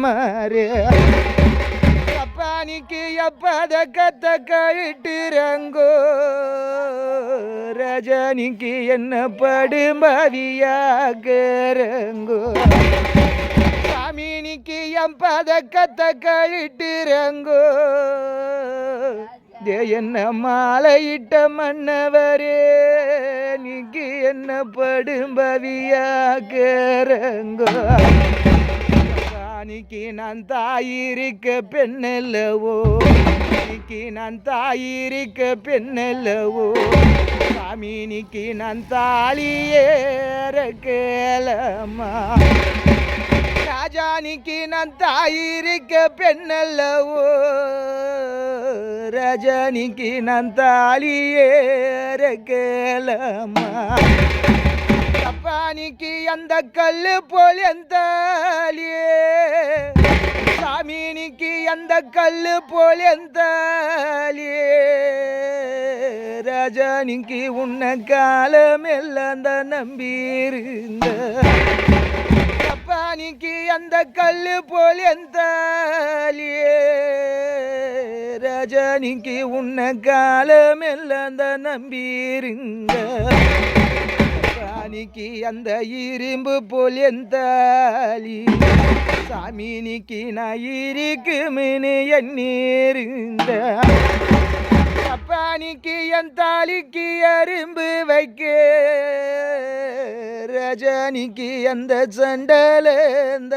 மாறு. அப்பானிக்கு அப்பத கத்த கழிட்டுறங்கோ ரஜனிக்கு என்ன படுமதியாகிறங்கோ சாமினிக்கு என் கத்த கழிட்டுறங்கோ தே என்ன மாலையிட்ட மன்னவரே நீக்கு என்ன படும்பவியாகிறங்கோ சாணிக்கு நான் தாயிருக்க பெண்ணல்லவோ? இன்னைக்கு நான் தாயிருக்க பெண்ணல்லவோ? சாமினிக்கு நான் தாலியேற ராஜானிக்கு நான் தாயிருக்க பெண்ணல்லவோ? ரஜனிக்கு நான் தாலியேற கேளம்மா அப்பானிக்கு அந்த கல் போல் எந்த சாமினிக்கு அந்த கல்லு போல் எந்தாலியே ரஜனிக்கு உன்ன காலமெல்லாம் தான் நம்பியிருந்த. அப்பானிக்கு அந்த கல்லு போல் எந்தாலியே ரஜனிக்கு உன்ன காலமெல்லாம் தான் நம்பியிருந்த. சாமிக்கு அந்த இரும்பு போல் எந்தாலி சாமினிக்கு நான் இருக்குமின்னு எண்ணிருந்த அப்பானிக்கு என் தாலிக்கு அரும்பு வைக்க. ரஜானிக்கு அந்த சண்டல